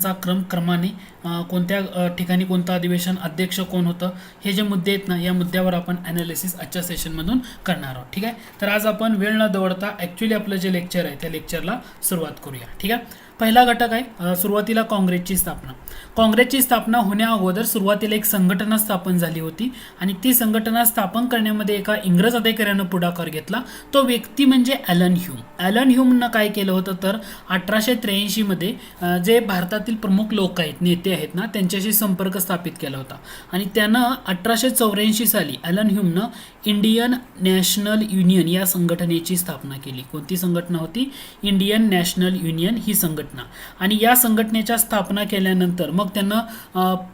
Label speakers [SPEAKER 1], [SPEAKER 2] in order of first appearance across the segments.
[SPEAKER 1] अधिवेशनांचा क्रम क्रमाने कोणत्या ठिकाणी कोणतं अधिवेशन अध्यक्ष कोण होतं हे जे मुद्दे आहेत ना या मुद्द्यावर आपण ॲनालिसिस आजच्या सेशनमधून करणार आहोत ठीक आहे? तर आज आपण वेळ न दवडता ॲक्च्युली आपलं जे लेक्चर आहे त्या लेक्चरला सुरुवात करूया ठीक आहे? पहिला घटक आहे सुरुवातीला काँग्रेसची स्थापना. काँग्रेसची स्थापना होण्या अगोदर सुरुवातीला एक संघटना स्थापन झाली होती आणि ती संघटना स्थापन करण्यामध्ये एका इंग्रज अधिकाऱ्यानं पुढाकार घेतला. तो व्यक्ती म्हणजे ॲलन ह्यूम. ॲलन ह्यूमनं काय केलं होतं तर अठराशे त्र्याऐंशीमध्ये जे भारतातील प्रमुख लोक आहेत नेते आहेत ना त्यांच्याशी संपर्क स्थापित केला होता. आणि त्यानं अठराशे चौऱ्याऐंशी साली ॲलन ह्यूमनं इंडियन नॅशनल युनियन या संघटनेची स्थापना केली. कोणती संघटना होती? इंडियन नॅशनल युनियन ही संघटना. आणि या संघटनेच्या स्थापना केल्यानंतर मग त्यांना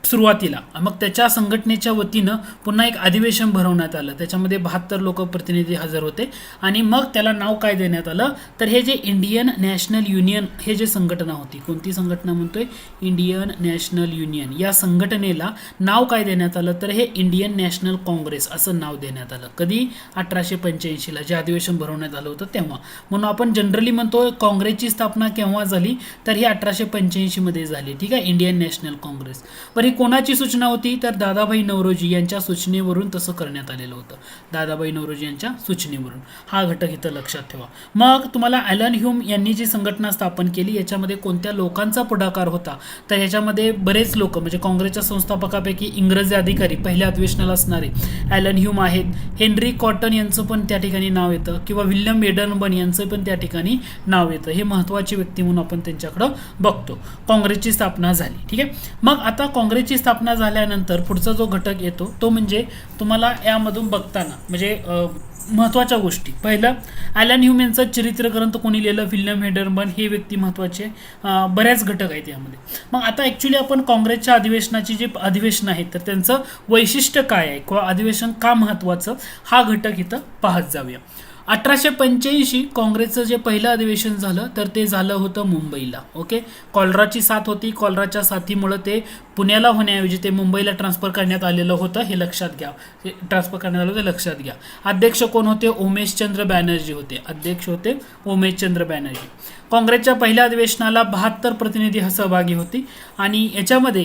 [SPEAKER 1] सुरुवातीला मग त्याच्या संघटनेच्या वतीनं पुन्हा एक अधिवेशन भरवण्यात आलं. त्याच्यामध्ये बहात्तर लोक प्रतिनिधी हजर होते. आणि मग त्याला नाव काय देण्यात आलं? तर हे जे इंडियन नॅशनल युनियन हे जे संघटना होती कोणती संघटना म्हणतोय? Indian national union. या संघटनेला नाव काय देण्यात आलं? तर हे इंडियन नॅशनल काँग्रेस असं नाव देण्यात आलं. कधी? अठराशे पंच्याऐंशीला जे अधिवेशन भरवण्यात आलं होतं तेव्हा. म्हणून आपण जनरली म्हणतो काँग्रेसची स्थापना केव्हा झाली? तर ही अठराशे पंच्याऐंशीमध्ये झाली ठीक आहे? इंडियन नॅशनल काँग्रेस पण ही कोणाची सूचना होती? तर दादाभाई नवरोजी यांच्या सूचनेवरून तसं करण्यात आलेलं होतं. दादाभाई नवरोजी यांच्या सूचनेवरून. हा घटक इथं लक्षात ठेवा. मग तुम्हाला ॲलन ह्यूम यांनी जी संघटना स्थापन केली याच्यामध्ये कोणत्या लोकांचा पुढाकार होता? तर याच्यामध्ये बरेच लोक म्हणजे काँग्रेसच्या संस्थापकापैकी इंग्रजी अधिकारी पहिल्या अधिवेशनाला असणारे ॲलन ह्यूम आहेत. हेनरी कॉटन यांचं पण त्या ठिकाणी नाव येतं. किंवा विल्यम एडनबन यांचं पण त्या ठिकाणी नाव येतं. हे महत्त्वाची व्यक्ती म्हणून आपण त्यांच्याकडं बघतो. काँग्रेसची स्थापना झाली ठीक आहे? मग आता काँग्रेसची स्थापना झाल्यानंतर पुढचा जो घटक येतो तो म्हणजे तुम्हाला यामधून बघताना म्हणजे महत्त्वाच्या गोष्टी. पहिलं ॲलन ह्युमेनचं चरित्र चरित्रग्रंथ कोणी लिहिलं? विल्यम हेडरबन हे व्यक्ती महत्त्वाचे बऱ्याच घटक आहेत यामध्ये. मग आता ॲक्च्युली आपण काँग्रेसच्या अधिवेशनाची जे अधिवेशन आहेत तर त्यांचं वैशिष्ट्य काय आहे? किंवा अधिवेशन का महत्त्वाचं हा घटक इथं पाहत जाऊया. अठराशे पंच्याऐंशी काँग्रेसचं जे पहिलं अधिवेशन झालं तर ते झालं होतं मुंबईला ओके? कॉलराची साथ होती कॉलराच्या साथीमुळं ते पुण्याला होण्याऐवजी ते मुंबईला ट्रान्सफर करण्यात आलेलं होतं हे लक्षात घ्या. हे ट्रान्सफर करण्यात आलं होतं लक्षात घ्या. अध्यक्ष कोण होते? उमेशचंद्र बॅनर्जी होते. अध्यक्ष होते उमेशचंद्र बॅनर्जी. काँग्रेसच्या पहिल्या अधिवेशनाला बहात्तर प्रतिनिधी सहभागी होते. आणि याच्यामध्ये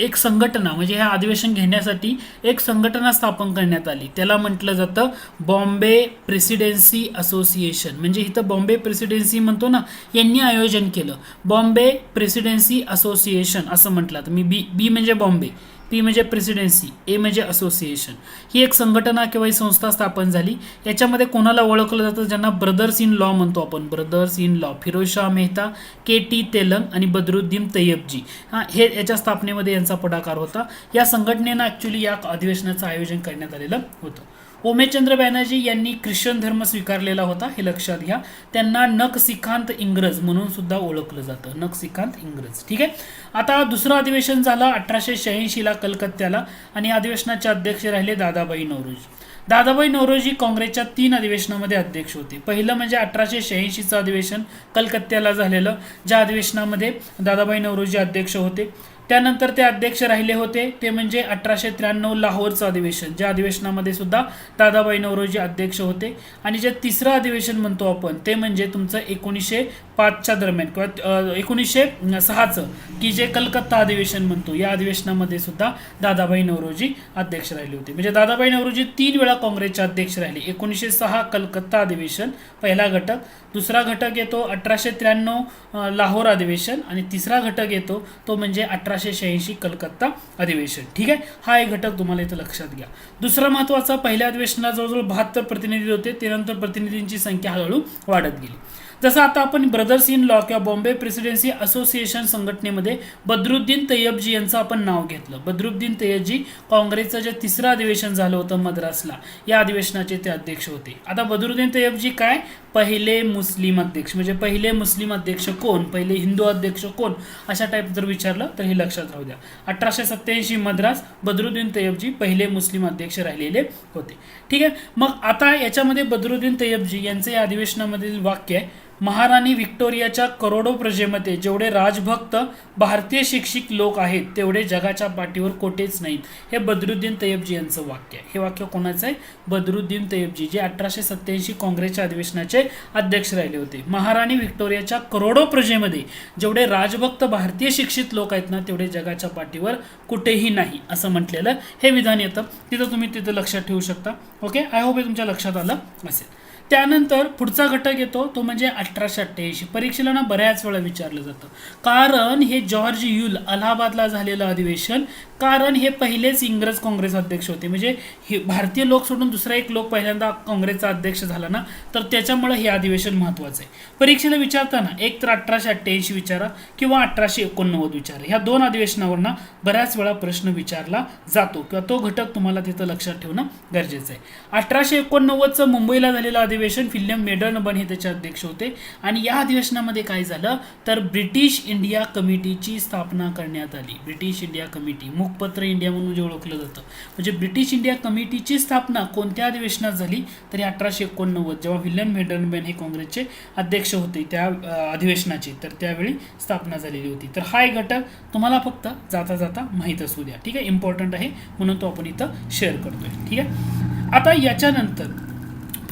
[SPEAKER 1] एक संघटना म्हणजे ह्या अधिवेशन घेण्यासाठी एक संघटना स्थापन करण्यात आली. त्याला म्हटलं जातं बॉम्बे प्रेसिडेन्सी असोसिएशन. म्हणजे इथं बॉम्बे प्रेसिडेन्सी म्हणतो ना यांनी आयोजन केलं. बॉम्बे प्रेसिडेन्सी असोसिएशन असं म्हटलं तर मी बी बी म्हणजे बॉम्बे पी म्हणजे प्रेसिडेन्सी ए म्हणजे असोसिएशन ही एक संघटना किंवा ही संस्था स्थापन झाली. याच्यामध्ये कोणाला ओळखलं जातं? ज्यांना ब्रदर्स इन लॉ म्हणतो आपण. Brothers in law Pherozeshah Mehta K T Telang आणि बदरुद्दीन तय्यबजी हां हे याच्या स्थापनेमध्ये यांचा पुढाकार होता. या संघटनेनं ॲक्च्युली या अधिवेशनाचं आयोजन करण्यात आलेलं होतं. ओमेशचंद्र बॅनर्जी यांनी ख्रिश्चन धर्म स्वीकारलेला होता हे लक्षात घ्या. त्यांना नखसिखांत इंग्रज म्हणून सुद्धा ओळखलं जातं. नखसिखांत इंग्रज. ठीक आहे? आता दुसरं अधिवेशन झालं अठराशे शहाऐंशीला कलकत्त्याला आणि अधिवेशनाचे अध्यक्ष राहिले दादाबाई नवरोजी दादाबाई नवरोजी काँग्रेसच्या तीन अधिवेशनामध्ये अध्यक्ष होते. पहिलं म्हणजे अठराशे शहाऐंशीचं अधिवेशन कलकत्त्याला झालेलं ज्या अधिवेशनामध्ये दादाबाई नवरोजी अध्यक्ष होते. त्यानंतर ते अध्यक्ष राहिले होते. ते म्हणजे अठराशे त्र्याण्णव लाहोरचं अधिवेशन. ज्या अधिवेशनामध्ये सुद्धा दादाबाई नवरोजी अध्यक्ष होते. आणि जे तिसरं अधिवेशन म्हणतो आपण ते म्हणजे तुमचं एकोणीसशे पाचच्या दरम्यान किंवा एकोणीसशे सहाचं की जे कलकत्ता अधिवेशन म्हणतो या अधिवेशनामध्ये सुद्धा दादाबाई नवरोजी अध्यक्ष राहिले होते. म्हणजे दादाबाई नवरोजी तीन वेळा काँग्रेसचे अध्यक्ष राहिले. एकोणीसशे सहा कलकत्ता अधिवेशन पहिला घटक. दुसरा घटक येतो अठराशे त्र्याण्णव लाहोर अधिवेशन आणि तिसरा घटक येतो तो म्हणजे अठरा अठराशे शहाऐंशी कलकत्ता अधिवेशन. ठीक आहे? हा एक घटक तुम्हाला इथं लक्षात घ्या. दुसरा महत्त्वाचा पहिल्या अधिवेशनाला जवळजवळ बहात्तर प्रतिनिधी होते त्यानंतर प्रतिनिधींची संख्या हळूहळू वाढत गेली. जसं आता आपण ब्रदर्स इन लॉ किंवा बॉम्बे प्रेसिडेन्सी असोसिएशन संघटनेमध्ये बद्रुद्दीन तय्यबजी यांचं आपण नाव घेतलं. बद्रुद्दीन तय्यबजी काँग्रेसचं जे तिसरं अधिवेशन झालं होतं मद्रासला या अधिवेशनाचे ते अध्यक्ष होते. आता बद्रुद्दीन तय्यबजी काय? पहिले मुस्लिम अध्यक्ष म्हणजे पहिले मुस्लिम अध्यक्ष कोण? पहिले हिंदू अध्यक्ष कोण? अशा टाईप जर विचारलं तर हे लक्षात राहू द्या. अठराशे सत्याऐंशी मद्रास बदरुद्दीन तैयबजी पहिले मुस्लिम अध्यक्ष राहिलेले होते. ठीक आहे? मग आता याच्यामध्ये बदरुद्दीन तैयबजी यांचे या अधिवेशनामधील वाक्य आहे. महाराणी व्हिक्टोरियाच्या करोडो प्रजेमध्ये जेवढे राजभक्त भारतीय शिक्षित लोक आहेत तेवढे जगाच्या पाठीवर कोठेच नाहीत. हे बदरुद्दीन तय्यबजी यांचं वाक्य आहे. हे वाक्य कोणाचं आहे? बदरुद्दीन तैयबजी जे अठराशे सत्याऐंशी काँग्रेसच्या अधिवेशनाचे अध्यक्ष राहिले होते. महाराणी व्हिक्टोरियाच्या करोडो प्रजेमध्ये जेवढे राजभक्त भारतीय शिक्षित लोक आहेत ना तेवढे जगाच्या पाठीवर कुठेही नाही असं म्हटलेलं हे विधान येतं. तिथं तुम्ही तिथं लक्षात ठेवू शकता. ओके? आय होप हे तुमच्या लक्षात आलं असेल. त्यानंतर पुढचा घटक येतो तो म्हणजे अठराशे अठ्ठ्याऐंशी. परीक्षेला ना बऱ्याच वेळा विचारलं जातं. कारण हे जॉर्ज युल अलाहाबादला झालेलं अधिवेशन कारण हे पहिलेच इंग्रज काँग्रेस अध्यक्ष होते. म्हणजे हे भारतीय लोक सोडून दुसरा एक लोक पहिल्यांदा काँग्रेसचा अध्यक्ष झाला ना तर त्याच्यामुळे हे अधिवेशन महत्त्वाचं आहे. परीक्षेला विचारताना एक तर अठराशे अठ्ठ्याऐंशी विचारा किंवा अठराशे एकोणनव्वद विचारा. ह्या दोन अधिवेशनावर ना बऱ्याच वेळा प्रश्न विचारला जातो. किंवा तो घटक तुम्हाला तिथं लक्षात ठेवणं गरजेचं आहे. अठराशे एकोणनव्वदचं मुंबईला झालेलं अधिवेशन फिल्म मेडर्न हे त्याचे अध्यक्ष होते. आणि या अधिवेशनामध्ये काय झालं? तर ब्रिटिश इंडिया कमिटीची स्थापना करण्यात आली. ब्रिटिश इंडिया कमिटी मुखपत्र इंडिया म्हणून जे ओळखलं जातं. म्हणजे ब्रिटिश इंडिया कमिटीची स्थापना कोणत्या अधिवेशनात झाली? तरी अठराशे एकोणनव्वद जेव्हा विल्यम मेडनबन हे काँग्रेसचे अध्यक्ष होते त्या अधिवेशनाची अधिवेशनाचे तर त्यावेळी स्थापना झालेली होती. तर हा एक घटक तुम्हाला फक्त जाता जाता माहीत असू द्या. ठीक आहे? इम्पॉर्टंट आहे म्हणून तो आपण इथं शेअर करतोय. ठीक आहे? आता याच्यानंतर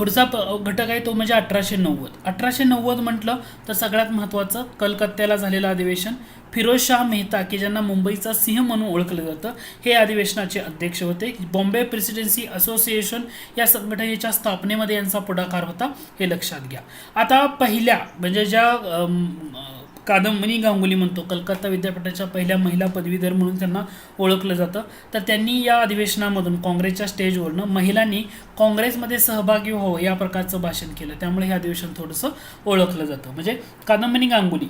[SPEAKER 1] पुढचा प घटक आहे तो म्हणजे अठराशे नव्वद. अठराशे नव्वद म्हटलं तर सगळ्यात महत्त्वाचं कलकत्त्याला झालेलं अधिवेशन. फिरोजशाह मेहता की ज्यांना मुंबईचा सिंह म्हणून ओळखलं जातं हे अधिवेशनाचे अध्यक्ष होते. बॉम्बे प्रेसिडेन्सी असोसिएशन या संघटनेच्या स्थापनेमध्ये यांचा पुढाकार होता हे लक्षात घ्या. आता पहिल्या म्हणजे ज्या कादंबनी गांगुली म्हणतो. कलकत्ता विद्यापीठाच्या पहिल्या महिला पदवीधर म्हणून त्यांना ओळखलं जातं. तर त्यांनी या अधिवेशनामधून काँग्रेसच्या स्टेजवरनं महिलांनी काँग्रेसमध्ये सहभागी व्हावं या प्रकारचं भाषण केलं. त्यामुळे हे अधिवेशन थोडंसं ओळखलं जातं. म्हणजे कादंबनी गांगुली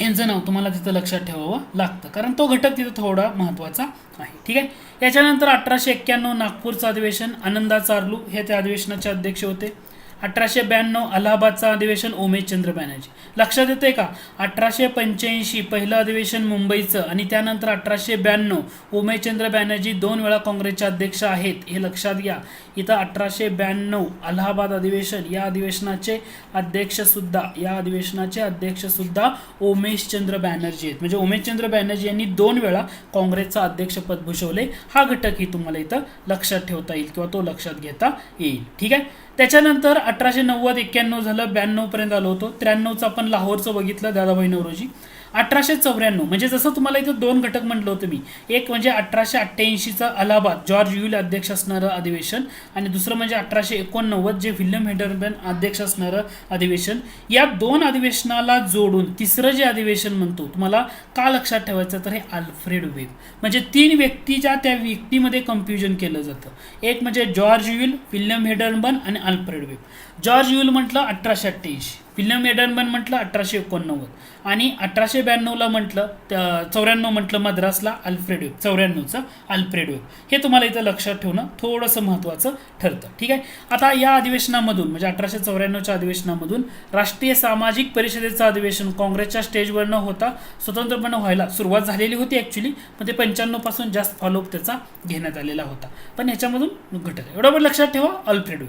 [SPEAKER 1] यांचं नाव तुम्हाला तिथं लक्षात ठेवावं लागतं. कारण तो घटक तिथं थोडा महत्त्वाचा आहे. ठीक आहे? याच्यानंतर अठराशे एक्क्याण्णव नागपूरचं अधिवेशन आनंदा चारलू हे त्या अधिवेशनाचे अध्यक्ष होते. अठराशे ब्याण्णव अलाहाबादचं अधिवेशन उमेशचंद्र बॅनर्जी. लक्षात येते का? अठराशे पंच्याऐंशी पहिलं अधिवेशन मुंबईचं आणि त्यानंतर अठराशे ब्याण्णव उमेशचंद्र बॅनर्जी दोन वेळा काँग्रेसचे अध्यक्ष आहेत हे लक्षात घ्या. इथं अठराशे ब्याण्णव अलाहाबाद अधिवेशन या अधिवेशनाचे अध्यक्षसुद्धा या अधिवेशनाचे अध्यक्षसुद्धा उमेशचंद्र बॅनर्जी आहेत. म्हणजे उमेशचंद्र बॅनर्जी यांनी दोन वेळा काँग्रेसचं अध्यक्षपद भूषवले. हा घटकही तुम्हाला इथं लक्षात ठेवता येईल किंवा तो लक्षात घेता येईल. ठीक आहे? त्याच्यानंतर अठराशे नव्वद एक्क्याण्णव झालं ब्याण्णवपर्यंत आलो होतो. त्र्याण्णवचं आपण लाहोरचं बघितलं दादाभाई नवरोजी. अठराशे चौऱ्याण्णव. म्हणजे जसं तुम्हाला इथं दोन घटक म्हटलं होतं मी. एक म्हणजे अठराशे अठ्ठ्याऐंशीचं अलाहाबाद जॉर्ज युल अध्यक्ष असणारं अधिवेशन. आणि दुसरं म्हणजे अठराशे एकोणनव्वद जे विल्यम हेडरबन अध्यक्ष असणारं अधिवेशन. या दोन अधिवेशनाला जोडून तिसरं जे अधिवेशन म्हणतो तुम्हाला का लक्षात ठेवायचं तर हे अल्फ्रेड वेब म्हणजे तीन व्यक्तीच्या त्या व्यक्तीमध्ये कन्फ्युजन केलं जातं. एक म्हणजे जॉर्ज युल विल्यम हेडरबन आणि अल्फ्रेड वेब जॉर्ज युल म्हटलं अठराशे अठ्ठ्याऐंशी. विल्यम एडनबन म्हटलं अठराशे एकोणनव्वद. आणि अठराशे ब्याण्णवला म्हटलं चौऱ्याण्णव म्हटलं मद्रासला अल्फ्रेड वेब चौऱ्याण्णवचं अल्फ्रेड वेब. हे तुम्हाला इथं लक्षात ठेवणं थोडंसं महत्त्वाचं ठरतं ठीक आहे? आता या अधिवेशनामधून म्हणजे अठराशे चौऱ्याण्णवच्या अधिवेशनामधून राष्ट्रीय सामाजिक परिषदेचं अधिवेशन काँग्रेसच्या स्टेजवर न होता स्वतंत्रपणे व्हायला सुरुवात झालेली होती ॲक्च्युली पण ते पंच्याण्णवपासून जास्त फॉलोअप त्याचा घेण्यात आलेला होता. पण ह्याच्यामधून घटक आहे. एवढं पण लक्षात ठेवा अल्फ्रेड वेब.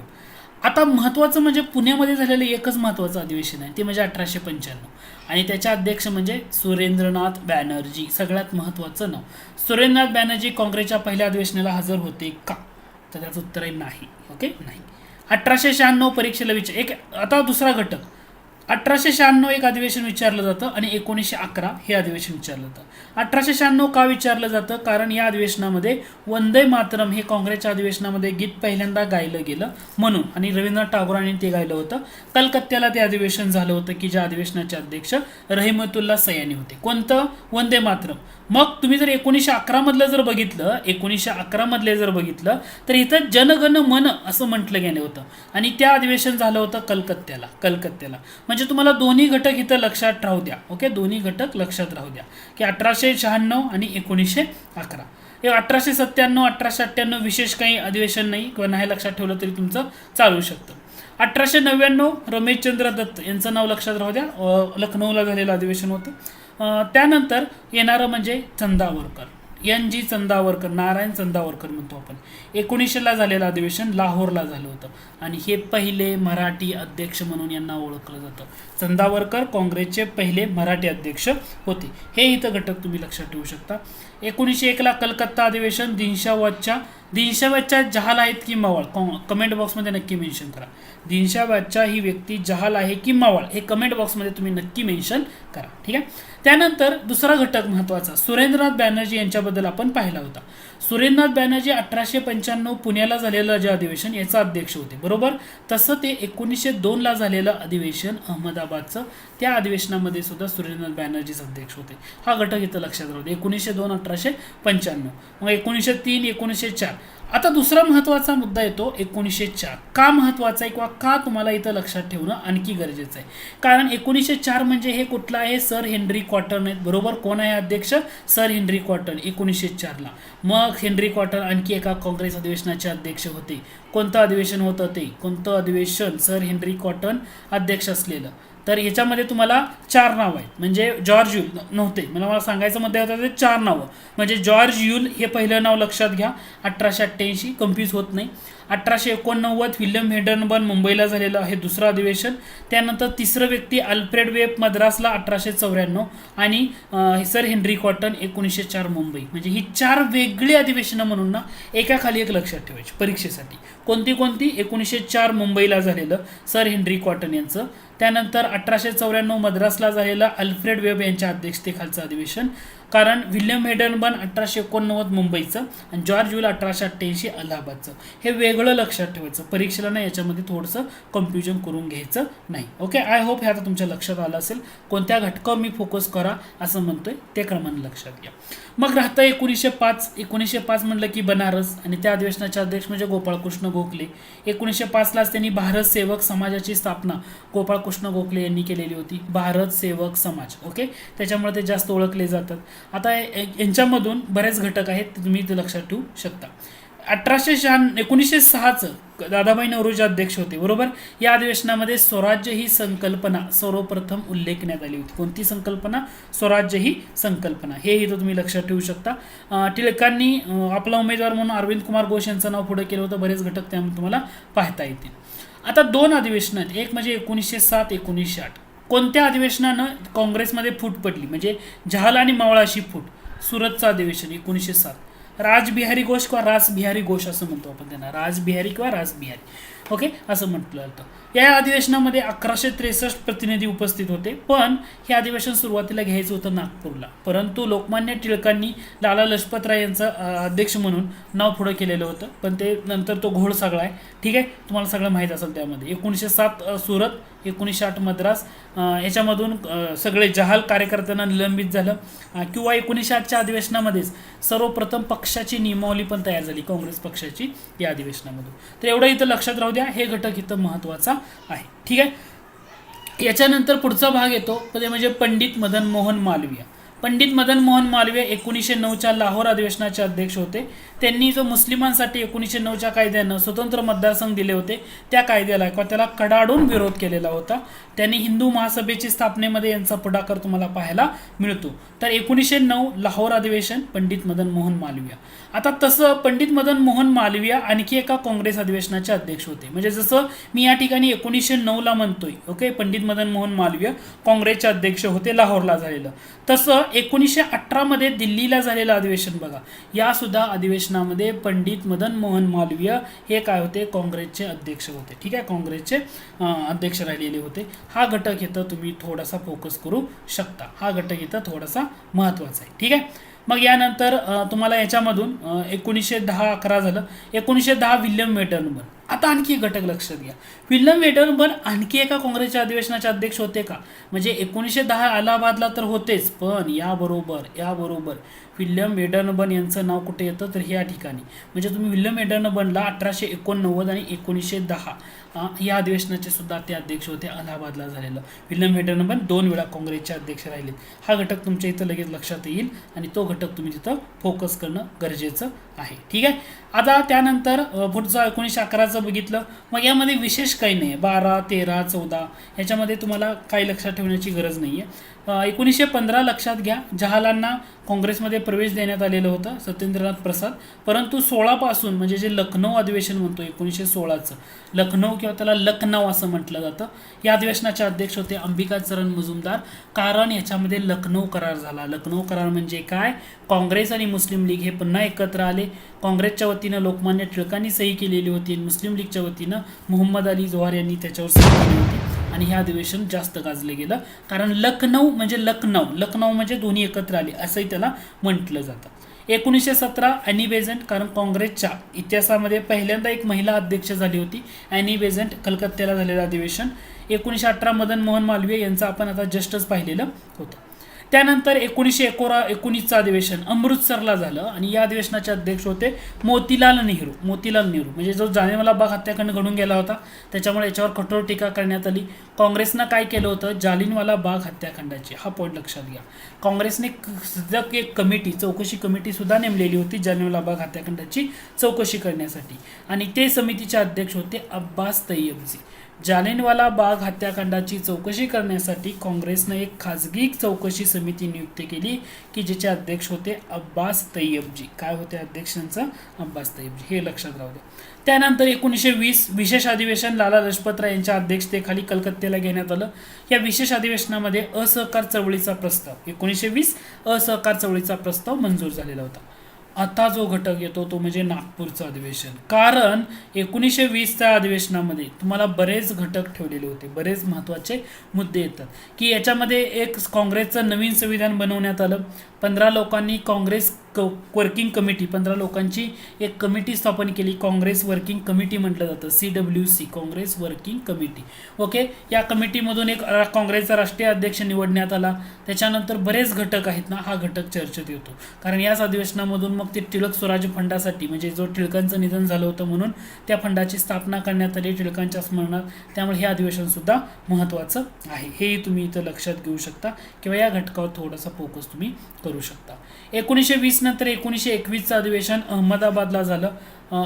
[SPEAKER 1] आता महत्त्वाचं म्हणजे पुण्यामध्ये झालेलं एकच महत्त्वाचं अधिवेशन आहे ते म्हणजे अठराशे पंच्याण्णव. आणि त्याच्या अध्यक्ष म्हणजे सुरेंद्रनाथ बॅनर्जी सगळ्यात महत्त्वाचं नाव. सुरेंद्रनाथ बॅनर्जी काँग्रेसच्या पहिल्या अधिवेशनाला हजर होते का? तर त्याचं उत्तर आहे नाही ओके? नाही. अठराशे शहाण्णव परीक्षेला विचार एक आता दुसरा घटक. अठराशे शहाण्णव एक अधिवेशन विचारलं जातं आणि एकोणीसशे अकरा हे अधिवेशन विचारलं जातं. अठराशे शहाण्णव का विचारलं जातं? कारण या अधिवेशनामध्ये वंदे मातरम हे काँग्रेसच्या अधिवेशनामध्ये गीत पहिल्यांदा गायलं गेलं म्हणून आणि रवींद्रनाथ टागोरांनी ते गायलं होतं. कलकत्त्याला ते अधिवेशन झालं होतं की ज्या अधिवेशनाचे अध्यक्ष रहिमतुल्ला सयानी होते. कोणतं? वंदे मातरम. मग तुम्ही जर एकोणीसशे अकरामधलं जर बघितलं एकोणीसशे अकरामधले जर बघितलं तर इथं जनगण मन असं म्हटलं गेलं होतं. आणि त्या अधिवेशन झालं होतं कलकत्त्याला कलकत्त्याला. म्हणजे तुम्हाला दोन्ही घटक इथं लक्षात राहू द्या ओके दोन्ही घटक लक्षात राहू द्या की अठराशे शहाण्णव आणि एकोणीसशे अकरा. हे अठराशे सत्त्याण्णव अठराशे अठ्ठ्याण्णव विशेष काही अधिवेशन नाही किंवा नाही लक्षात ठेवलं तरी तुमचं चालू शकतं. अठराशे नव्याण्णव रमेशचंद्र दत्त यांचं नाव लक्षात राहू द्या लखनौला झालेलं अधिवेशन होतं. त्यानंतर येणारं म्हणजे चंदावरकर एन जी चंदावरकर नारायण चंदावरकर म्हणतो आपण. एकोणीसशेला झालेलं अधिवेशन लाहोरला झालं होतं. आणि हे पहिले मराठी अध्यक्ष म्हणून यांना ओळखलं जातं. चंदावरकर काँग्रेसचे पहिले मराठी अध्यक्ष होते. हे इथं घटक तुम्ही लक्षात ठेवू शकता. एकोणीसशे एकला कलकत्ता अधिवेशन दिनशावादच्या दिनशावादच्या जहाल आहेत की मावळ? कमेंट बॉक्समध्ये नक्की मेन्शन करा. दिनशावादच्या ही व्यक्ती जहाल आहे की मावळ? हे कमेंट बॉक्समध्ये तुम्ही नक्की मेन्शन करा. ठीक आहे? त्यानंतर दुसरा घटक महत्त्वाचा. सुरेंद्रनाथ बॅनर्जी यांच्याबद्दल आपण पाहिला होता. सुरेंद्रनाथ बॅनर्जी अठराशे पंच्याण्णव पुण्याला झालेलं जे अधिवेशन याचा अध्यक्ष होते बरोबर? तसं ते एकोणीसशे दोनला झालेलं अधिवेशन अहमदाबादचं त्या अधिवेशनामध्ये सुद्धा सुरेंद्रनाथ बॅनर्जीच अध्यक्ष होते. हा घटक इथं लक्षात राहतो एकोणीसशे दोन अठराशे पंच्याण्णव. मग एकोणीसशे तीन एकोणीसशे चार. आता दुसरा महत्त्वाचा मुद्दा येतो एकोणीसशे चार. का महत्त्वाचा आहे किंवा का तुम्हाला इथं लक्षात ठेवणं आणखी गरजेचं आहे? कारण एकोणीसशे चार म्हणजे हे कुठलं आहे? सर हेनरी कॉटन आहेत बरोबर? कोण आहे अध्यक्ष? सर हेनरी कॉटन एकोणीसशे चारला मग हेनरी कॉटन आणखी एका काँग्रेस अधिवेशनाचे अध्यक्ष होते. कोणतं अधिवेशन होतं ते? कोणतं अधिवेशन? सर हेनरी कॉटन अध्यक्ष असलेलं. तर याच्यामध्ये तुम्हाला चार नावं आहेत. म्हणजे जॉर्ज युल नव्हते. मला मला सांगायचं मध्ये होतं ते चार नावं. म्हणजे जॉर्ज युल हे पहिलं नाव लक्षात घ्या. अठराशे अठ्ठ्याऐंशी कन्फ्यूज होत नाही. अठराशे एकोणनव्वद विल्यम हेडनबर्न मुंबईला झालेलं आहे दुसरं अधिवेशन. त्यानंतर तिसरं व्यक्ती अल्फ्रेड वेब मद्रासला अठराशे चौऱ्याण्णव आणि सर हेनरी कॉटन एकोणीसशे चार मुंबई. म्हणजे ही चार वेगळी अधिवेशनं म्हणून ना एकाखाली एक लक्षात ठेवायची परीक्षेसाठी. कोणती कोणती? एकोणीसशे चार मुंबईला झालेलं सर हेनरी कॉटन यांचं. त्यानंतर अठराशे चौऱ्याण्णव मद्रासला झालेलं अल्फ्रेड वेब यांच्या अध्यक्षतेखालचं अधिवेशन. कारण विल्यम हेडनबर्न अठराशे एकोणनव्वद मुंबईचं आणि जॉर्ज विल अठराशे अठ्ठ्याऐंशी अलाहाबादचं. हे वेगळं लक्षात ठेवायचं. परीक्षेला ना याच्यामध्ये थोडंसं कन्फ्युजन करून घ्यायचं नाही. ओके आय होप हे आता तुमच्या लक्षात आलं असेल. कोणत्या घटकावर मी फोकस करा असं म्हणतोय ते क्रमाने लक्षात घ्या. मग राहतं एकोणीसशे पाच एकोणीसशे पाच म्हणलं की बनारस आणि त्या अधिवेशनाचे अध्यक्ष म्हणजे गोपाळकृष्ण गोखले. एकोणीसशे पाचलाच त्यांनी भारत सेवक समाजाची स्थापना गोपाळकृष्ण गोखले यांनी केलेली होती. भारत सेवक समाज ओके? त्याच्यामुळे ते जास्त ओळखले जातात. आता यांच्यामधून बरेच घटक आहेत ते तुम्ही ते लक्षात ठेवू शकता. अठराशे शहाण्णव एकोणीसशे सहाचं दादाभाई नवरोजी अध्यक्ष होते बरोबर? या अधिवेशनामध्ये स्वराज्य ही संकल्पना सर्वप्रथम उल्लेखण्यात आली होती. कोणती संकल्पना? स्वराज्य ही संकल्पना. हे इथं तुम्ही लक्षात ठेवू शकता. टिळकांनी आपला उमेदवार म्हणून अरविंद कुमार घोष यांचं नाव पुढे केलं होतं. बरेच घटक त्यामुळे तुम्हाला पाहता येतील. आता दोन अधिवेशन आहेत एक म्हणजे एकोणीसशे सात एकोणीसशे आठ. कोणत्या अधिवेशनानं काँग्रेसमध्ये फूट पडली? म्हणजे जहाल आणि मावळाशी फूट. सुरतचं अधिवेशन एकोणीसशे सात. राजबिहारी घोष किंवा रासबिहारी घोष असं म्हणतो आपण त्यांना. राजबिहारी किंवा रासबिहारी. ओके असं म्हटलं जातं. या अधिवेशनामध्ये अकराशे त्रेसष्ट प्रतिनिधी उपस्थित होते पण हे अधिवेशन सुरुवातीला घ्यायचं होतं नागपूरला. परंतु लोकमान्य टिळकांनी लाला लजपतराय यांचं अध्यक्ष म्हणून नाव पुढं केलेलं होतं. पण ते नंतर तो घोळ सगळा आहे. ठीक आहे? तुम्हाला सगळं माहीत असेल त्यामध्ये. एकोणीसशे सात सुरत एकोणीसशे आठ मद्रास याच्यामधून सगळे जहाल कार्यकर्त्यांना निलंबित झालं. किंवा एकोणीसशे आठच्या अधिवेशनामध्येच सर्वप्रथम पक्षाची नियमावली पण तयार झाली काँग्रेस पक्षाची या अधिवेशनामधून. तर एवढं इथं लक्षात राहू द्या. हे घटक इथं महत्त्वाचा आहे. ठीक आहे? याच्यानंतर पुढचा भाग येतो. ते म्हणजे पंडित मदन मोहन मालवीय. पंडित मदन मोहन मालवीय एकोणीसशे नऊच्या लाहोर अधिवेशनाचे अध्यक्ष होते. त्यांनी जो मुस्लिमांसाठी एकोणीसशे नऊच्या कायद्यानं स्वतंत्र मतदारसंघ दिले होते त्या कायद्याला किंवा त्याला कडाडून विरोध केलेला होता. त्यांनी हिंदू महासभेची स्थापनेमध्ये यांचा पुढाकार तुम्हाला पाहायला मिळतो. तर एकोणीसशे नऊ लाहोर अधिवेशन पंडित मदन मोहन मालविया. आता तसं पंडित मदन मोहन मालविया आणखी एका काँग्रेस अधिवेशनाचे अध्यक्ष होते. म्हणजे जसं मी या ठिकाणी एकोणीसशे नऊला म्हणतोय ओके? पंडित मदन मोहन मालवीय काँग्रेसचे अध्यक्ष होते लाहोरला झालेलं. तसं एकोणीसशे अठरामध्ये दिल्लीला झालेलं अधिवेशन बघा. या सुद्धा अधिवेशनामध्ये पंडित मदन मोहन मालवीय हे काय होते? काँग्रेसचे अध्यक्ष होते. ठीक आहे? काँग्रेसचे अध्यक्ष राहिलेले होते. हा घटक इथं तुम्ही थोडासा फोकस करू शकता. हा घटक इथं थोडासा महत्त्वाचा आहे. ठीक आहे? मग यानंतर तुम्हाला याच्यामधून एकोणीसशे दहा अकरा झालं. एकोणीसशे दहा विल्यम वेटर्नबर्न आता आणखी एक घटक लक्षात घ्या. विल्यम वेटर्नबर्न आणखी एका काँग्रेसच्या अधिवेशनाचे अध्यक्ष होते का? म्हणजे एकोणीसशे दहा अलाहाबादला तर होतेच पण याबरोबर याबरोबर विल्यम वेडर्नबर्न यांचं नाव कुठे येतं? तर ह्या ठिकाणी. म्हणजे तुम्ही विल्यम वेडर्नबर्नला अठराशे एकोणनव्वद आणि एकोणीसशे दहा. या अधिवेशनाचे सुद्धा ते अध्यक्ष होते अलाहाबादला झालेलं. विल्यम वेडर्नबर्न दोन वेळा काँग्रेसचे अध्यक्ष राहिले हा घटक तुमच्या इथं लगेच लक्षात येईल आणि तो घटक तुम्ही तिथं फोकस करणं गरजेचं आहे. ठीक आहे? आता त्यानंतर पुढचा एकोणीसशे अकराचा बघितलं. मग यामध्ये विशेष काही नाही आहे बारा तेरा चौदा ह्याच्यामध्ये तुम्हाला काही लक्षात ठेवण्याची गरज नाही आहे एकोणीसशे पंधरा लक्षात घ्या. जहालांना काँग्रेसमध्ये प्रवेश देण्यात आलेलं होतं सत्येंद्रनाथ प्रसाद. परंतु सोळापासून म्हणजे जे लखनौ अधिवेशन म्हणतो एकोणीसशे सोळाचं. लखनौ किंवा त्याला लखनौ असं म्हटलं जातं. या अधिवेशनाचे अध्यक्ष होते अंबिकाचरण मुजुमदार. कारण याच्यामध्ये लखनौ करार झाला. लखनौ करार म्हणजे काय? काँग्रेस आणि मुस्लिम लीग हे पुन्हा एकत्र आले. काँग्रेसच्या वतीनं लोकमान्य टिळकांनी सही केलेली होती मुस्लिम लीगच्या वतीनं मोहम्मद अली जोहार यांनी त्याच्यावर सही केली होती. आणि हे अधिवेशन जास्त गाजलं गेलं. कारण लखनौ म्हणजे लखनौ लखनौ म्हणजे दोन्ही एकत्र आले. असंही त्याला म्हटलं जातं. एकोणीसशे सतरा ॲनी बेझंट कारण काँग्रेसच्या इतिहासामध्ये पहिल्यांदा एक महिला अध्यक्ष झाली होती. ॲनी बेझंट कलकत्त्याला झालेलं अधिवेशन. एकोणीसशे अठरा मदन मोहन मालवीय यांचं आपण आता जस्टच पाहिलेलं होतं. त्यानंतर एकोणीसशे एकोणा एकोणीसचं अधिवेशन अमृतसरला झालं आणि या अधिवेशनाचे अध्यक्ष होते मोतीलाल नेहरू मोतीलाल नेहरू. म्हणजे जो जानेवाला बाग हत्याकांड घडून गेला होता त्याच्यामुळे याच्यावर कठोर टीका करण्यात आली. काँग्रेसनं काय केलं होतं? जालिनवाला बाग हत्याकांडाची. हा पॉईंट लक्षात घ्या. काँग्रेसने क- सजग एक कमिटी चौकशी कमिटीसुद्धा नेमलेली होती जानेवाला बाग हत्याकांडाची चौकशी करण्यासाठी. आणि ते समितीचे अध्यक्ष होते अब्बास तय्यबजी जालिनवाला बाग हत्याकांडाची चौकशी करण्यासाठी काँग्रेसनं एक खाजगी चौकशी समिती नियुक्त केली की ज्याचे अध्यक्ष होते अब्बास तय्यबजी काय होते अध्यक्षांचं? अब्बास तय्यबजी हे लक्षात राहू द्या. त्यानंतर एकोणीसशे वीस विशेष अधिवेशन लाला लजपतराय यांच्या अध्यक्षतेखाली कलकत्त्याला घेण्यात आलं. या विशेष अधिवेशनामध्ये असहकार चळवळीचा प्रस्ताव एकोणीसशे वीस असहकार चळवळीचा प्रस्ताव मंजूर झालेला होता. आता जो घटक येतो तो म्हणजे नागपूरचं अधिवेशन. कारण एकोणीसशे वीसच्या अधिवेशनामध्ये तुम्हाला बरेच घटक ठेवलेले होते. बरेच महत्त्वाचे मुद्दे येतात. की याच्यामध्ये एक काँग्रेसचं नवीन संविधान बनवण्यात आलं. पंधरा लोकांनी काँग्रेस क वर्किंग कमिटी पंधरा लोकांची एक कमिटी स्थापन केली. काँग्रेस वर्किंग कमिटी म्हटलं जातं. C W C Congress working committee okay या कमिटीमधून एक काँग्रेसचा राष्ट्रीय अध्यक्ष निवडण्यात आला. त्याच्यानंतर बरेच घटक आहेत ना हा घटक चर्चेत येतो. कारण याच अधिवेशनामधून मग ते टिळक स्वराज्य फंडासाठी म्हणजे जो टिळकांचं निधन झालं होतं म्हणून त्या फंडाची स्थापना करण्यात आली टिळकांच्या स्मरणात. त्यामुळे हे अधिवेशनसुद्धा महत्त्वाचं आहे. हेही तुम्ही इथं लक्षात घेऊ शकता. किंवा या घटकावर थोडासा फोकस तुम्ही करू शकता. एकोणीसशे वीस नंतर एकोणीसशे एकवीसचं अधिवेशन अहमदाबादला झालं.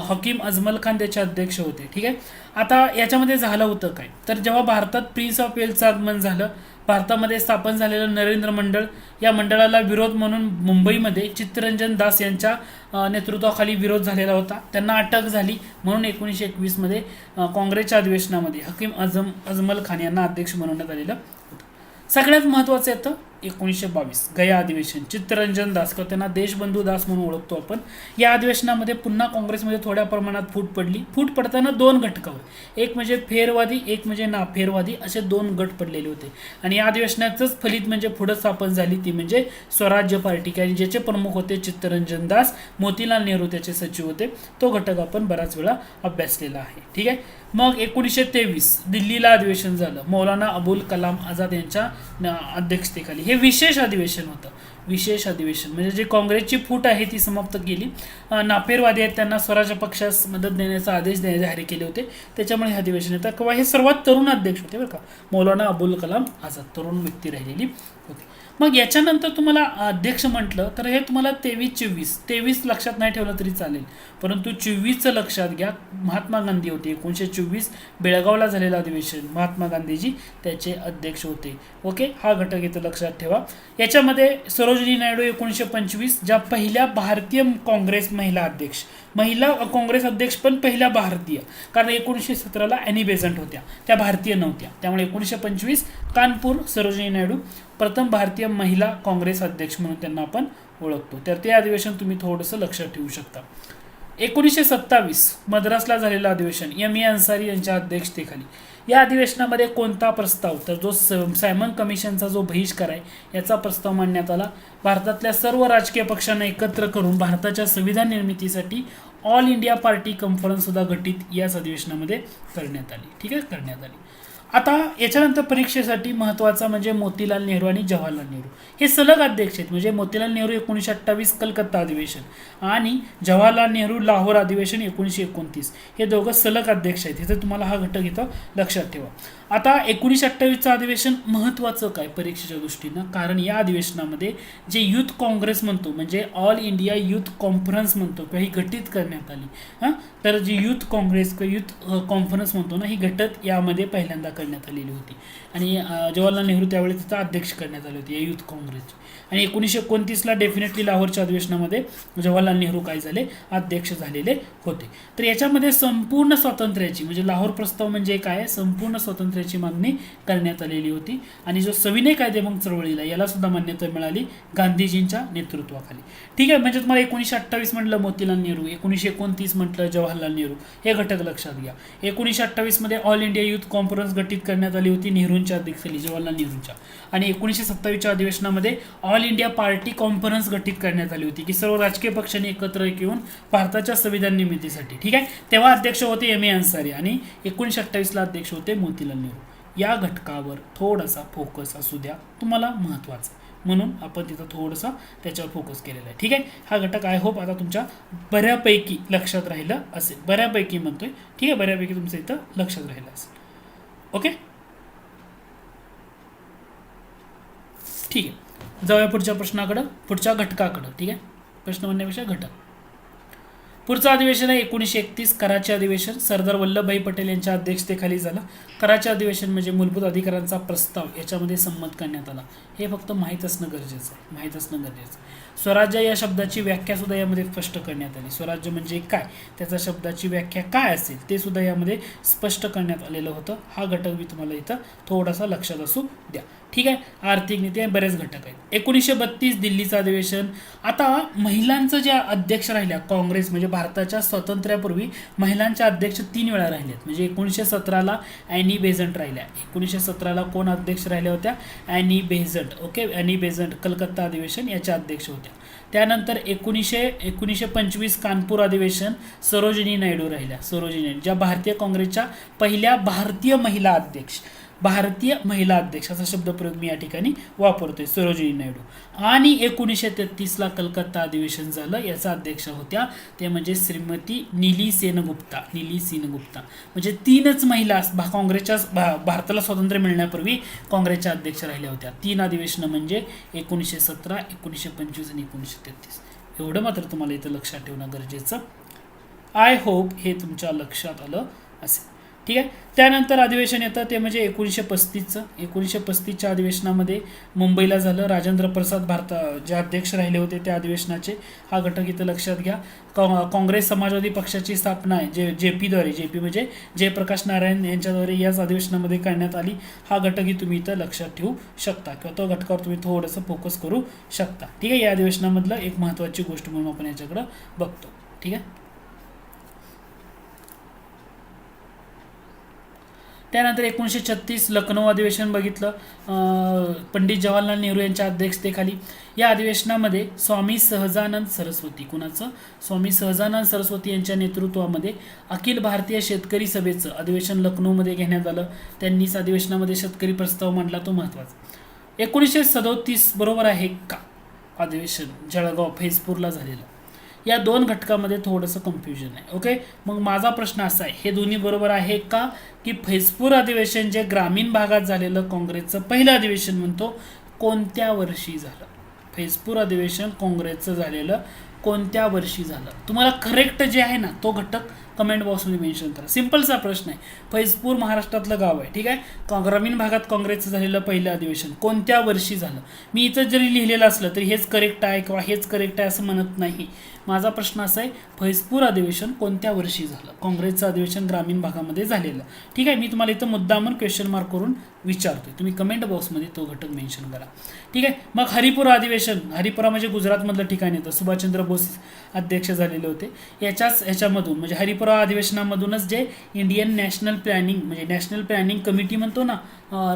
[SPEAKER 1] हकीम अजमल खान त्याचे अध्यक्ष होते. ठीक आहे? आता याच्यामध्ये झालं होतं काय? तर जेव्हा भारतात प्रिन्स ऑफ वेल्सचं आगमन झालं भारतामध्ये स्थापन झालेलं नरेंद्र मंडळ या मंडळाला विरोध म्हणून मुंबईमध्ये चित्तरंजन दास यांच्या नेतृत्वाखाली विरोध झालेला होता. त्यांना अटक झाली म्हणून एकोणीसशे एकवीसमध्ये काँग्रेसच्या अधिवेशनामध्ये हकीम अजम अजमल खान यांना अध्यक्ष बनवण्यात आलेलं होतं. सगळ्यात महत्त्वाचं येतं एकोणीसशे बावीस. गया अधिवेशन. चित्तरंजन दास किंवा त्यांना देशबंधू दास म्हणून ओळखतो आपण. या अधिवेशनामध्ये पुन्हा काँग्रेसमध्ये थोड्या प्रमाणात फूट पडली. फूट पडताना दोन घटकावर एक म्हणजे फेरवादी एक म्हणजे नाफेरवादी असे दोन गट पडलेले होते. आणि या अधिवेशनाचंच फलित म्हणजे पुढं स्थापन झाली. ती म्हणजे स्वराज्य पार्टी. आणि ज्याचे प्रमुख होते चित्तरंजन दास मोतीलाल नेहरू त्याचे सचिव होते. तो घटक आपण बराच वेळा अभ्यासलेला आहे. ठीक आहे? मग एकोणीसशे तेवीस दिल्लीला अधिवेशन झालं. मौलाना अबुल कलाम आझाद यांच्या अध्यक्षतेखाली. हे विशेष अधिवेशन होतं. विशेष अधिवेशन. म्हणजे जे काँग्रेसची फूट आहे ती समाप्त केली. नापेरवादी आहेत त्यांना स्वराज्य पक्षास मदत देण्याचा आदेश दे जाहीर केले होते. त्याच्यामुळे हे अधिवेशन येतं. किंवा हे सर्वात तरुण अध्यक्ष होते बरं का. मौलाना अबुल कलाम आझाद तरुण व्यक्ती राहिलेली. मग याच्यानंतर तुम्हाला अध्यक्ष म्हटलं तर हे तुम्हाला तेवीस चोवीस. तेवीस लक्षात नाही ठेवलं तरी चालेल. परंतु चोवीसचं लक्षात घ्या. महात्मा गांधी होते. एकोणीसशे चोवीस बेळगावला झालेलं अधिवेशन. महात्मा गांधीजी त्याचे अध्यक्ष होते. ओके? हा घटक इथं लक्षात ठेवा. याच्यामध्ये सरोजिनी नायडू एकोणीसशे पंचवीस ज्या पहिल्या भारतीय काँग्रेस महिला अध्यक्ष. महिला काँग्रेस अध्यक्ष पण पहिल्या भारतीय. कारण एकोणीसशे सतराला ॲनी बेझंट होत्या. त्या भारतीय नव्हत्या. त्यामुळे एकोणीसशे पंचवीस कानपूर सरोजिनी नायडू प्रथम भारतीय महिला काँग्रेस अध्यक्ष म्हणून त्यांना आपण ओळखतो. तर ते अधिवेशन तुम्ही थोडंसं लक्षात ठेवू शकता. एकोणीसशे सत्तावीस मद्रासला झालेलं अधिवेशन एम ए अन्सारी यांच्या अध्यक्षतेखाली. या अधिवेशनामध्ये कोणता प्रस्ताव? तर जो स- सायमन कमिशनचा जो बहिष्कार आहे याचा प्रस्ताव मांडण्यात आला. भारतातल्या सर्व राजकीय पक्षांना एकत्र करून भारताच्या संविधान निर्मितीसाठी ऑल इंडिया पार्टी कॉन्फरन्ससुद्धा घटित गठीत याच अधिवेशनामध्ये करण्यात आली. ठीक आहे? करण्यात आली. आता याच्यानंतर परीक्षेसाठी महत्त्वाचा म्हणजे मोतीलाल नेहरू आणि जवाहरलाल नेहरू. हे सलग अध्यक्ष आहेत. म्हणजे मोतीलाल नेहरू एकोणीसशे अठ्ठावीस कलकत्ता अधिवेशन आणि जवाहरलाल नेहरू लाहोर अधिवेशन एकोणीसशे एकोणतीस. हे दोघं सलग अध्यक्ष आहेत. इथं तुम्हाला हा घटक इथं लक्षात ठेवा. आता एकोणीसशे अठ्ठावीसचं अधिवेशन महत्त्वाचं काय परीक्षेच्या दृष्टीनं? कारण या अधिवेशनामध्ये जे युथ काँग्रेस म्हणतो म्हणजे ऑल इंडिया युथ कॉन्फरन्स म्हणतो किंवा ही घटित करण्यात आली हां? तर जी युथ काँग्रेस किंवा युथ कॉन्फरन्स म्हणतो ना ही घटत यामध्ये पहिल्यांदा करण्यात आलेली होती. आणि जवाहरलाल नेहरू त्यावेळी तिथं अध्यक्ष करण्यात आले होते या युथ काँग्रेसचे. आणि एकोणीसशे एकोणतीसला डेफिनेटली लाहोरच्या अधिवेशनामध्ये जवाहरलाल नेहरू काय झाले? अध्यक्ष झालेले होते. तर याच्यामध्ये संपूर्ण स्वातंत्र्याची म्हणजे लाहोर प्रस्ताव म्हणजे काय संपूर्ण स्वातंत्र्याची मागणी करण्यात आलेली होती. आणि जो सविनय कायदे मग चळवळीला याला सुद्धा मान्यता मिळाली गांधीजींच्या नेतृत्वाखाली. ठीक आहे म्हणजे तुम्हाला एकोणीसशे अठ्ठावीस म्हटलं मोतीलाल नेहरू एकोणीसशे एकोणतीस म्हटलं जवाहरलाल नेहरू. हे घटक लक्षात घ्या. एकोणीसशे अठ्ठावीसमध्ये ऑल इंडिया युथ कॉन्फरन्स गठीत करण्यात आली होती नेहरूंच्या अध्यक्षतेखाली जवाहरलाल नेहरूंच्या. आणि एकोणीसशे सत्तावीसच्या अधिवेशनामध्ये ऑल इंडिया पार्टी कॉन्फरन्स गठीत करण्यात आली होती की सर्व राजकीय पक्षांनी एकत्र येऊन भारताच्या संविधान निर्मितीसाठी ठीक आहे? तेव्हा अध्यक्ष होते एम ए अन्सारी आणि एकोणीसशे अठ्ठावीसला अध्यक्ष होते मोतीलाल नेहरू. या घटकावर थोडासा फोकस असू द्या. तुम्हाला महत्त्वाचा म्हणून आपण तिथं थोडंसं त्याच्यावर फोकस केलेला आहे. ठीक आहे? हा घटक आय होप आता तुमच्या बऱ्यापैकी लक्षात राहिलं असेल. बऱ्यापैकी म्हणतोय. ठीक आहे? बऱ्यापैकी तुमचं इथं लक्षात राहिलं असेल. ओके? ठीक आहे. जाऊया पुढच्या प्रश्नाकडं पुढच्या घटकाकडं ठीक आहे? प्रश्न म्हणण्यापेक्षा घटक. पुढचं अधिवेशन आहे एकोणीसशे एकतीस कराचे अधिवेशन. सरदार वल्लभभाई पटेल यांच्या अध्यक्षतेखाली झालं. कराचे अधिवेशन म्हणजे मूलभूत अधिकारांचा प्रस्ताव याच्यामध्ये संमत करण्यात आला. हे फक्त माहीत असणं गरजेचं आहे माहीत असणं गरजेचं आहे. स्वराज्य या शब्दाची व्याख्या सुद्धा यामध्ये स्पष्ट करण्यात आली. स्वराज्य म्हणजे काय? त्याचा शब्दाची व्याख्या काय असेल ते सुद्धा यामध्ये स्पष्ट करण्यात आलेलं होतं. हा घटक मी तुम्हाला इथं थोडासा लक्षात असू द्या. ठीक आहे? आर्थिक नीती आणि बरेच घटक आहेत. एकोणीसशे बत्तीस दिल्लीचं अधिवेशन. आता महिलांचं ज्या अध्यक्ष राहिल्या काँग्रेस म्हणजे भारताच्या स्वातंत्र्यापूर्वी महिलांच्या अध्यक्ष तीन वेळा राहिल्यात म्हणजे एकोणीसशे सतराला ॲनी बेझंट राहिल्या. एकोणीसशे सतराला कोण अध्यक्ष राहिल्या होत्या? Annie Besant. Okay? Annie Besant Calcutta अधिवेशन याच्या अध्यक्ष होत्या. त्यानंतर एकोणीसशे एकोणीसशे पंचवीस कानपूर अधिवेशन सरोजिनी नायडू राहिल्या. सरोजिनी ज्या भारतीय काँग्रेसच्या पहिल्या भारतीय महिला अध्यक्ष. भारतीय महिला अध्यक्ष असा शब्दप्रयोग मी या ठिकाणी वापरतोय सरोजिनी नायडू. आणि एकोणीसशे तेहतीसला कलकत्ता अधिवेशन झालं याचा अध्यक्ष होत्या ते म्हणजे श्रीमती निली सेनगुप्ता निली सेनगुप्ता. म्हणजे तीनच महिला भा काँग्रेसच्या भा भारताला स्वातंत्र्य मिळण्यापूर्वी काँग्रेसच्या अध्यक्ष राहिल्या होत्या. तीन अधिवेशनं म्हणजे एकोणीसशे सतरा एकोणीसशे पंचवीस आणि एकोणीसशे तेहतीस. एवढं मात्र तुम्हाला इथं लक्षात ठेवणं गरजेचं. आय होप हे तुमच्या लक्षात आलं असेल. ठीक आहे? त्यानंतर अधिवेशन येतं ते म्हणजे एकोणीसशे पस्तीसचं. एकोणीसशे पस्तीसच्या अधिवेशनामध्ये मुंबईला झालं. राजेंद्र प्रसाद भारता जे अध्यक्ष राहिले होते त्या अधिवेशनाचे हा घटक इथं लक्षात घ्या. कॉ काँग्रेस समाजवादी पक्षाची स्थापना आहे जे जे पीद्वारे जे पी म्हणजे जयप्रकाश नारायण यांच्याद्वारे याच अधिवेशनामध्ये करण्यात आली. हा घटकही तुम्ही इथं लक्षात ठेवू शकता किंवा तो घटकावर तुम्ही थोडंसं फोकस करू शकता. ठीक आहे? या अधिवेशनामधलं एक महत्त्वाची गोष्ट म्हणून आपण याच्याकडं बघतो. ठीक आहे? त्यानंतर एकोणीसशे छत्तीस लखनौ अधिवेशन बघितलं. पंडित जवाहरलाल नेहरू यांच्या अध्यक्षतेखाली. या अधिवेशनामध्ये स्वामी सहजानंद सरस्वती कुणाचं? स्वामी सहजानंद सरस्वती यांच्या नेतृत्वामध्ये अखिल भारतीय शेतकरी सभेचं अधिवेशन लखनौमध्ये घेण्यात आलं. त्यांनीच अधिवेशनामध्ये शेतकरी प्रस्ताव मांडला तो महत्त्वाचा एकोणीसशे सदोतीस बरोबर आहे का? अधिवेशन जळगाव फेजपूरला झालेलं. या दोन घटकामध्ये थोडंसं कन्फ्युजन आहे. ओके मग माझा प्रश्न असा आहे हे दोन्ही बरोबर आहे का की फैजपूर अधिवेशन जे ग्रामीण भागात झालेलं काँग्रेसचं पहिलं अधिवेशन म्हणतो कोणत्या वर्षी झालं? फैजपूर अधिवेशन काँग्रेसचं झालेलं कोणत्या वर्षी झालं? तुम्हाला करेक्ट जे आहे ना तो घटक कमेंट बॉक्समध्ये मेन्शन करा. सिम्पलचा प्रश्न आहे. फैजपूर महाराष्ट्रातलं गाव आहे ठीक आहे? ग्रामीण भागात काँग्रेसचं झालेलं पहिलं अधिवेशन कोणत्या वर्षी झालं? मी इथं जरी लिहिलेलं असलं तरी हेच करेक्ट आहे किंवा हेच करेक्ट आहे असं म्हणत नाही. माझा प्रश्न असा आहे फैजपूर अधिवेशन कोणत्या वर्षी झालं? काँग्रेसचं अधिवेशन ग्रामीण भागामध्ये झालेलं. ठीक आहे मी तुम्हाला इथं मुद्दामून क्वेश्चन मार्क करून विचारतोय. तुम्ही कमेंट बॉक्समध्ये तो घटक मेन्शन करा. ठीक आहे? मग हरिपुरा अधिवेशन हरिपुरा म्हणजे गुजरातमधलं ठिकाण येतं सुभाषचंद्र बोस अध्यक्ष झालेले होते. याच्याच ह्याच्यामधून म्हणजे हरिपुरा अधिवेशनामधूनच जे इंडियन नॅशनल प्लॅनिंग म्हणजे नॅशनल प्लॅनिंग कमिटी म्हणतो ना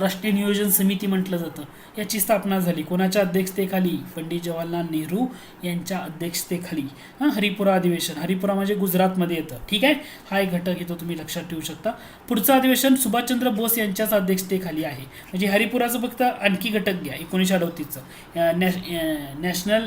[SPEAKER 1] राष्ट्रीय नियोजन समिती म्हटलं जातं. याची स्थापना झाली. कोणाच्या अध्यक्षतेखाली? पंडित जवाहरलाल नेहरू यांच्या अध्यक्षतेखाली. हां हरिपुरा अधिवेशन. हरिपुरा म्हणजे गुजरातमध्ये येतं. ठीक आहे? हा एक घटक येतो तुम्ही लक्षात ठेवू शकता. पुढचं अधिवेशन सुभाषचंद्र बोस यांच्याच अध्यक्षतेखाली. आहे. म्हणजे हरिपुराचं फक्त आणखी घटक घ्या एकोणीसशे अडतीसचं. National national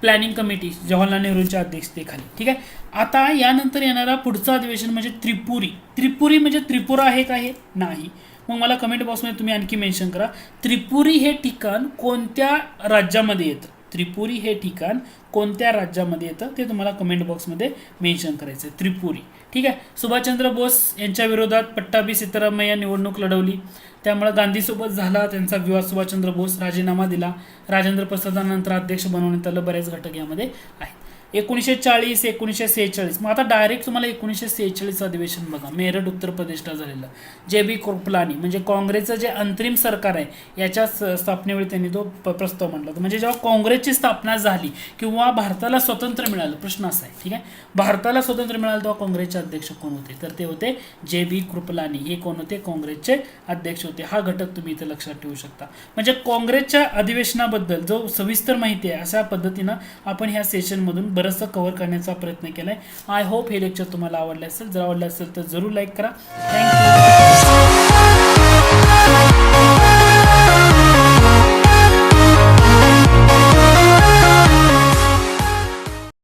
[SPEAKER 1] planning committee Jawaharlal नेहरूंच्या अध्यक्षतेखाली. ठीक आहे? आता यानंतर येणारा पुढचं अधिवेशन म्हणजे त्रिपुरी. त्रिपुरी म्हणजे त्रिपुरा आहे का हे? नाही. मग मला कमेंट बॉक्समध्ये तुम्ही आणखी मेन्शन करा. त्रिपुरी हे ठिकाण कोणत्या राज्यामध्ये येतं? त्रिपुरी हे ठिकाण कोणत्या राज्यामध्ये येतं? ते तुम्हाला कमेंट बॉक्समध्ये मेन्शन करायचं आहे त्रिपुरी. ठीक आहे. सुभाषचंद्र बोस यांच्या विरोधात पट्टाभी सीतारामय्या निवडणूक लढवली. त्यामुळे गांधीसोबत झाला त्यांचा विवाह सुभाषचंद्र बोस राजीनामा दिला. राजेंद्र प्रसादानंतर अध्यक्ष बनवण्यात आलं बऱ्याच घटक यामध्ये आहेत. एकोणीसशे चाळीस एकोणीसशे सेहेचाळीस. मग आता डायरेक्ट तुम्हाला एकोणीसशे सेहेचाळीस अधिवेशन बघा. मेरठ उत्तर प्रदेशला झालेलं. जे बी कृपलानी म्हणजे काँग्रेसचं जे अंतरिम सरकार आहे याच्या स्थापनेवेळी त्यांनी तो प्रस्ताव मांडला होता. म्हणजे जेव्हा काँग्रेसची स्थापना झाली किंवा भारताला स्वतंत्र मिळालं प्रश्न असा आहे ठीक आहे? भारताला स्वतंत्र मिळालं तेव्हा काँग्रेसचे अध्यक्ष कोण होते? तर ते होते जे बी कृपलानी हे कोण होते? काँग्रेसचे अध्यक्ष होते. हा घटक तुम्ही इथे लक्षात ठेवू शकता. म्हणजे काँग्रेसच्या अधिवेशनाबद्दल जो सविस्तर माहिती आहे अशा पद्धतीनं आपण ह्या सेशनमधून बरंचसं कव्हर करण्याचा प्रयत्न केला आहे आय होप हे लेक्चर तुम्हाला आवडलं असेल. जर आवडलं असेल तर जरूर लाईक करा. थँक्यू